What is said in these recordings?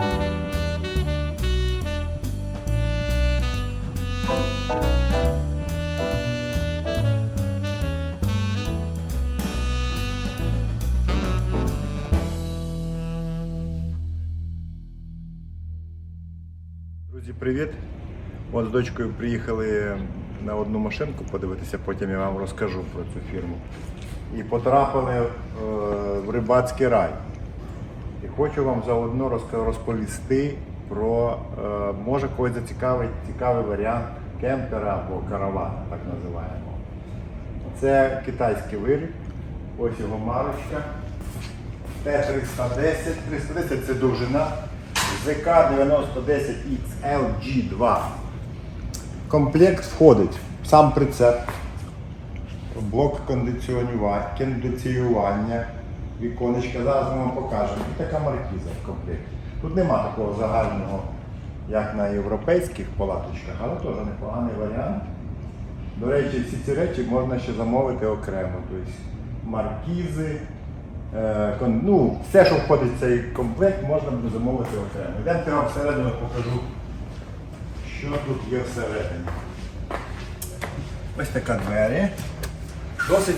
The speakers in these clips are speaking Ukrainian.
Друзі, привіт! От з дочкою приїхали на одну машинку подивитися, потім я вам розкажу про цю фірму. І потрапили е, в рибацький рай. І хочу вам заодно розповісти про, е, може когось зацікавить цікавий варіант кемпера або каравана, так називаємо. Це китайський виріб, ось його марочка. Т-310, 310 це довжина, ЗК-9010 XLG2. Комплект входить сам прицеп, блок кондиціонювання, кондиціювання, віконечка. Зараз ми вам покажемо. І така маркіза в комплекті. Тут нема такого загального, як на європейських палаточках, але теж непоганий варіант. До речі, всі ці речі можна ще замовити окремо. Тобто маркізи, е, ну, все, що входить в цей комплект, можна буде замовити окремо. Йдемо я вам всередину покажу, що тут є всередині. Ось така двері. Досить,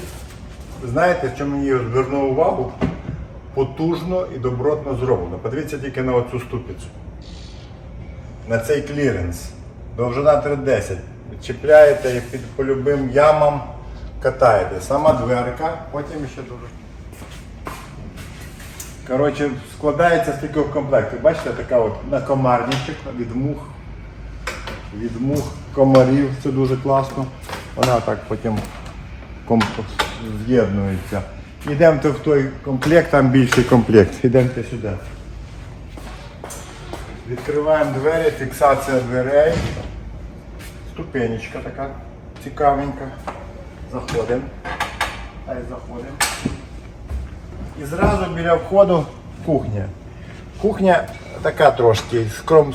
знаєте, що мені звернув увагу? Потужно і добротно зроблено. Подивіться тільки на оцю ступицю. На цей кліренс. Довжина 310. Чіпляєте і під по любим ямам катаєте. Сама дверка, потім ще дуже. Коротше, складається з такого комплекту. Бачите, така от накомарничок від мух. Від мух, комарів, це дуже класно. Вона так потім комп- з'єднується. Йдемте в той комплект, там більший комплект. Йдемте сюди. Відкриваємо двері, фіксація дверей. Ступенечка така цікавенька. Заходимо. Заходимо. І зразу біля входу кухня. Кухня така трошки скром,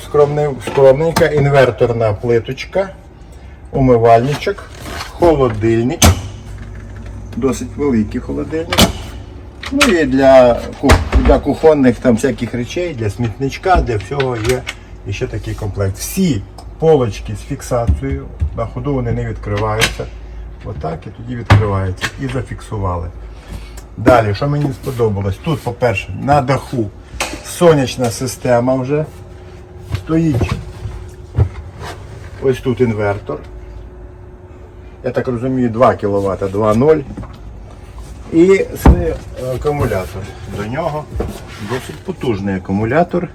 скромненька, інверторна плиточка, умивальничок, холодильник. Досить великий холодильник. Ну і для, для кухонних там всяких речей, для смітничка, для всього є ще такий комплект. Всі полочки з фіксацією, на ходу вони не відкриваються. Отак і тоді відкриваються. І зафіксували. Далі, що мені сподобалось? Тут, по-перше, на даху сонячна система вже стоїть. Ось тут інвертор. Я так розумію, 2 кВт, 2.0. І це акумулятор. До нього досить потужний акумулятор.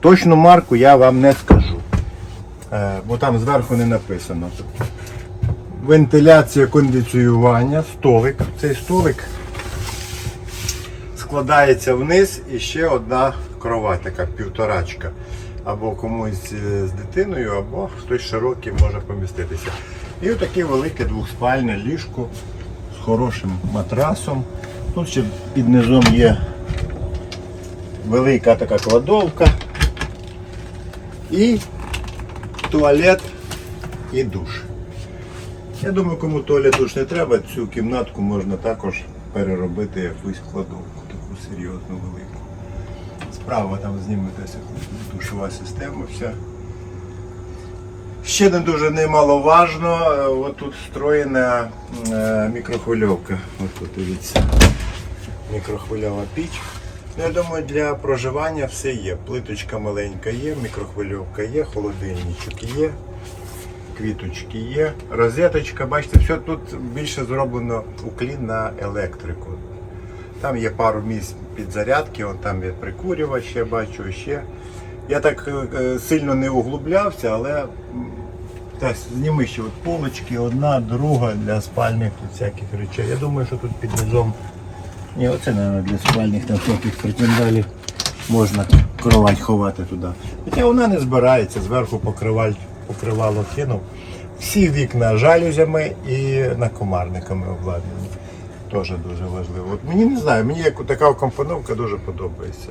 Точну марку я вам не скажу, е, бо там зверху не написано. Вентиляція кондиціювання, столик. Цей столик складається вниз і ще одна кровать, така півторачка. Або комусь е, з дитиною, або хтось широкий може поміститися. І отаке велике двохспальне ліжко з хорошим матрасом. Тут ще під низом є велика така кладовка. І туалет і душ. Я думаю, кому туалет душ не треба, цю кімнатку можна також переробити якусь кладовку, таку серйозну велику. Справа там зніметеся душова система, вся. Ще не дуже немаловажно, е, от тут встроєна е, мікрохвильовка. От тут дивіться. Мікрохвильова піч. Ну, я думаю, для проживання все є. Плиточка маленька є, мікрохвильовка є, холодильничок є, квіточки є, розеточка, бачите, все тут більше зроблено уклін на електрику. Там є пару місць підзарядки, он там є прикурювач, я бачу ще. Я так е, е, сильно не углублявся, але так, зніми ще от полочки, одна, друга для спальних тут всяких речей. Я думаю, що тут під низом. Ні, оце, мабуть, для спальних там всяких претендалів можна кровать ховати туди. Хоча вона не збирається, зверху покриваль, покривало кинув. Всі вікна жалюзями і накомарниками обладнані. Теж дуже важливо. От мені не знаю, мені така компоновка дуже подобається.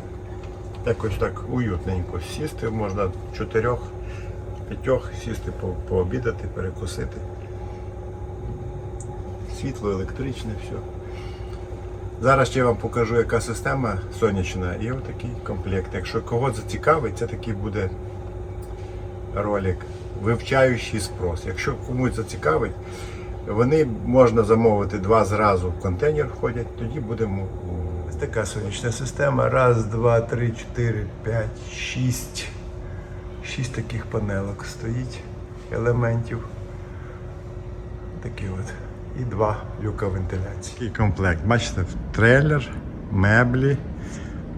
Якось так уютненько сісти, можна чотирьох, п'ятьох сісти по- пообідати, перекусити. Світло електричне, все. Зараз ще я вам покажу, яка система сонячна і отакий комплект. Якщо кого зацікавить, це такий буде ролик, вивчаючий спрос. Якщо комусь зацікавить, вони можна замовити два зразу в контейнер входять, тоді будемо. Така сонячна система. Раз, два, три, чотири, п'ять, шість. Шість таких панелок стоїть елементів. Такі от. І два люка вентиляції. Такий комплект. Бачите, трейлер, меблі.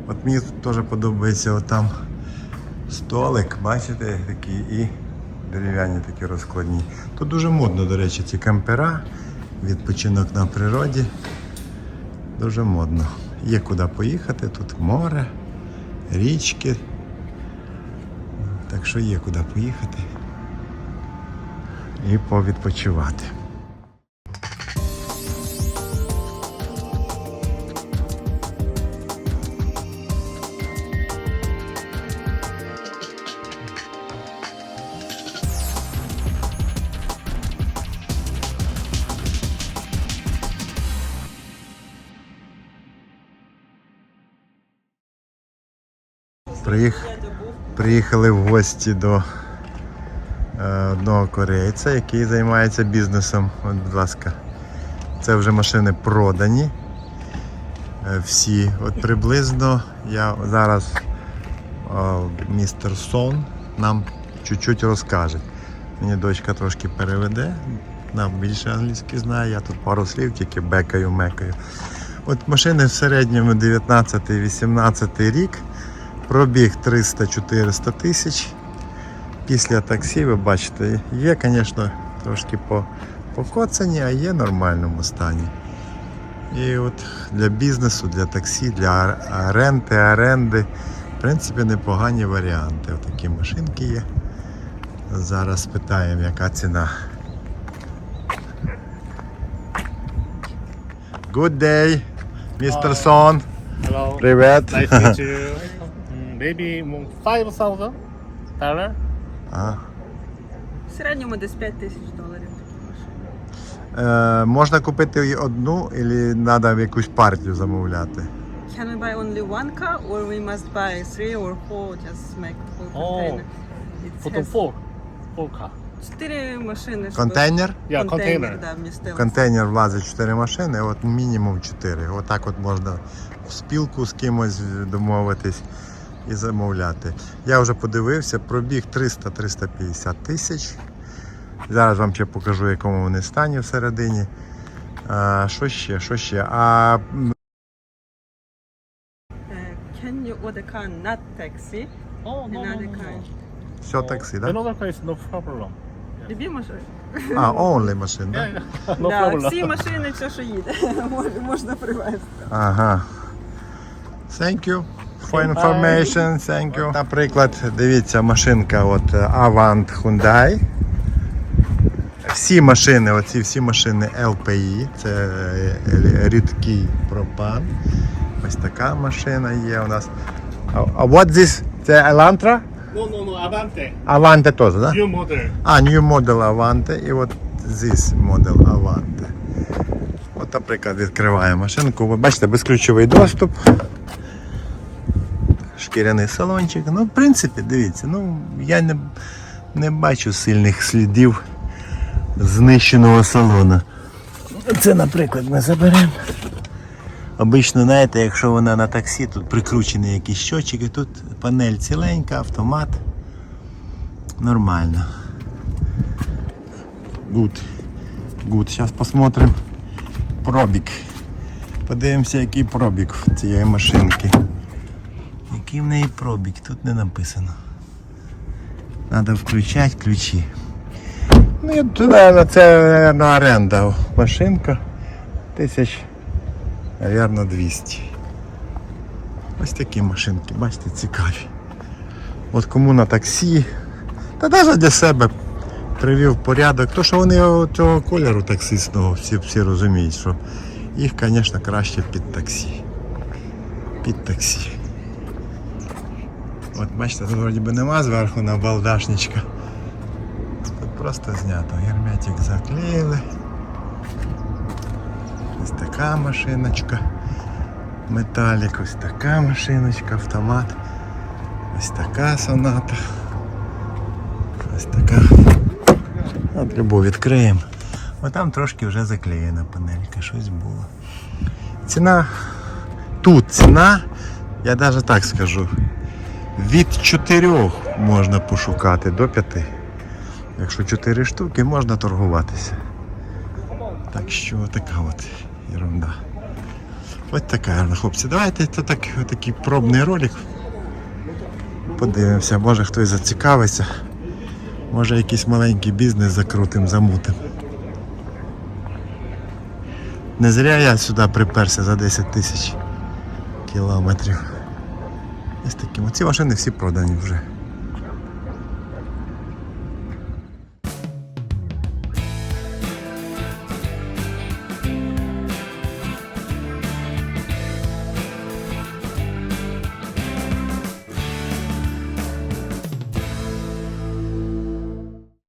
От мені тут теж подобається отам столик, бачите, такий і дерев'яні такі розкладні. Тут дуже модно, до речі, ці кампера, відпочинок на природі. Дуже модно. Є куди поїхати, тут море, річки. Так що є куди поїхати і повідпочивати. Приїх... Приїхали в гості до е, одного корейця, який займається бізнесом. От, будь ласка, це вже машини продані. Е, всі. От приблизно я зараз е, містер Сон нам чуть-чуть розкаже. Мені дочка трошки переведе, нам більше англійський знає, я тут пару слів тільки бекаю, мекаю. От машини в середньому 19-18 рік. Пробіг 300-400 тисяч. Після таксі, ви бачите, є, звісно, трошки по- покоцані, а є в нормальному стані. І от для бізнесу, для таксі, для ренти, оренди, в принципі, непогані варіанти. Отакі машинки є. Зараз питаємо, яка ціна. Good day, Mr. Son. Hello. Привет. Nice to meet you. Maybe five thousand dollar. А. В середньому десь 5 тисяч доларів машини. Е, можна купити і одну, або треба якусь партію замовляти? Can we buy only one car or we must buy three or four just make full Oh, container? It has four. Four car. Чотири машини. щоб Контейнер? Yeah, контейнер, container. да, вмістилося. Контейнер влазить 4 машини, от мінімум 4. Отак от можна в спілку з кимось домовитись і замовляти. Я вже подивився, пробіг 300-350 тисяч. Зараз вам ще покажу, якому вони стані всередині. А, що ще? Що ще? А Uh, Can you order car not taxi? Oh, no, no, no, no. все таксі, так? Another car is no problem. Любі машини? А, only машин, так? no problem. всі машини, все, що їде, можна привезти. Ага. Thank you for information. Thank you. Наприклад, дивіться, машинка от е, Avant Hyundai. Всі машини, оці всі машини LPI, це е, рідкий пропан. Ось така машина є у нас. А what this? Це Elantra? No, no, no. Avante. Avante теж? Да? New model. А, new model Avante і от this model Avante. От, наприклад, відкриваємо машинку. Ви бачите, безключовий доступ. Шкіряний салончик. Ну, в принципі, дивіться, ну, я не, не бачу сильних слідів знищеного салону. Це, наприклад, ми заберемо. Обично, знаєте, якщо вона на таксі, тут прикручені якісь щочики, тут панель ціленька, автомат. Нормально. Good. Good. Сейчас посмотрим пробіг. Подивимося, який пробіг цієї машинки. Який в неї пробіг, тут не написано. Треба включати ключі. Ну, наверное, це на оренда машинка. Тисяч, мабуть, 200. Ось такі машинки, бачите, цікаві. От кому на таксі, та навіть для себе привів порядок. То, що вони цього кольору таксистного, всі, всі розуміють, що їх, звісно, краще під таксі. Під таксі. От бачите, тут вроді би нема зверху на балдашничка. Тут просто знято. Герметик заклеїли. Ось така машиночка. Металік, ось така машиночка, автомат. Ось така соната. Ось така. От любов відкриємо. О, там трошки вже заклеєна панелька, щось було. Ціна. Тут ціна, я навіть так скажу. Від 4 можна пошукати до 5. Якщо 4 штуки, можна торгуватися. Так що така от ерунда. Ось така, гарна, хлопці. Давайте це так, такий пробний ролик. Подивимося, може хтось зацікавиться. Може якийсь маленький бізнес закрутим, замутим. Не зря я сюди приперся за 10 тисяч кілометрів. Ось такі. Ці машини всі продані вже.